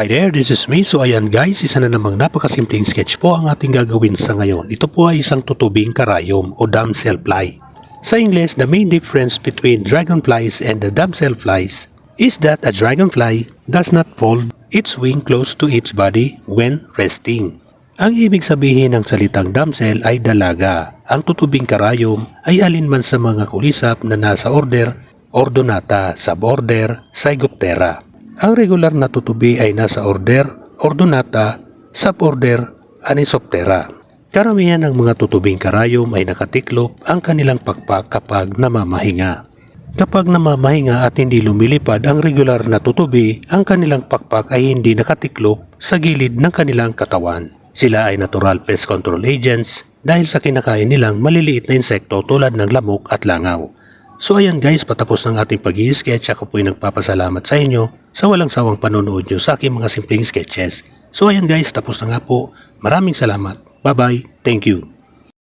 Hi there, this is me. So ayan guys, isa na namang napakasimpleng sketch po ang ating gagawin sa ngayon. Ito po ay isang tutubing karayom o damselfly. Sa English, the main difference between dragonflies and the damselflies is that a dragonfly does not fold its wing close to its body when resting. Ang ibig sabihin ng salitang damsel ay dalaga. Ang tutubing karayom ay alinman sa mga kulisap na nasa order, ordonata, suborder, Zygoptera. Ang regular na tutubi ay nasa order, ordonata, suborder, Anisoptera. Karamihan ng mga tutubing karayom ay nakatiklop ang kanilang pakpak kapag namamahinga. Kapag namamahinga at hindi lumilipad ang regular na tutubi, ang kanilang pakpak ay hindi nakatiklop sa gilid ng kanilang katawan. Sila ay natural pest control agents dahil sa kinakain nilang maliliit na insekto tulad ng lamok at langaw. So ayan guys, patapos ng ating pag sketch Ako po'y nagpapasalamat sa inyo sa walang sawang panonood nyo sa aking mga simpleng sketches. So ayan guys, tapos na nga po. Maraming salamat. Bye-bye. Thank you.